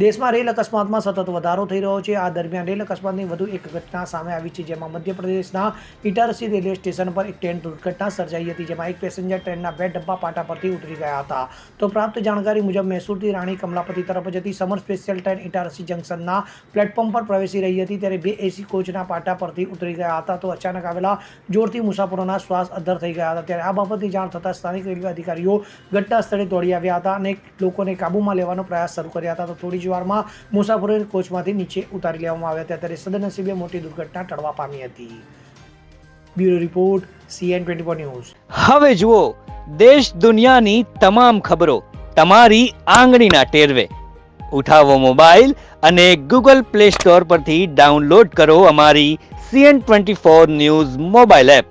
દેશમાં રેલ અકસ્માતમાં સતત વધારો થઈ રહ્યો છે. આ દરમિયાન રેલ અકસ્માતની વધુ એક ઘટના સામે આવી છે, જેમાં મધ્યપ્રદેશના ઇટારસી રેલવે સ્ટેશન પર એક ટ્રેન દુર્ઘટના સર્જાઈ હતી, જેમાં એક પેસેન્જર ટ્રેનના બે ડબ્બા પાટા પરથી ઉતરી ગયા હતા. તો પ્રાપ્ત જાણકારી મુજબ મૈસૂરથી રાણી કમલાપતિ તરફ જતી સમર સ્પેશિયલ ટ્રેન ઇટારસી જંકશનના પ્લેટફોર્મ પર પ્રવેશી રહી હતી, ત્યારે બે એસી કોચના પાટા પરથી ઉતરી ગયા હતા. તો અચાનક આવેલા જોરથી મુસાફરોના શ્વાસ અદ્ધર થઈ ગયા હતા. ત્યારે આ બાબતની જાણ થતાં સ્થાનિક રેલવે અધિકારીઓ ઘટના સ્થળે દોડી આવ્યા હતા અને લોકોને કાબૂમાં લેવાનો પ્રયાસ શરૂ કર્યા હતા. તો થોડી વારમાં મુસાફરોને કોચમાંથી નીચે ઉતારી લેવામાં આવ્યા હતા. ત્યારે સદનસીબે મોટી દુર્ઘટના ટળવા પામી હતી. Bureau report, CN twenty news. હવે જુઓ, દેશ દુનિયાની તમામ ખબરો તમારી આંગળીના ટેરવે. ઉઠાવો મોબાઈલ અને ગૂગલ પ્લે સ્ટોર પરથી ડાઉનલોડ કરો અમારી CN twenty four news mobile app.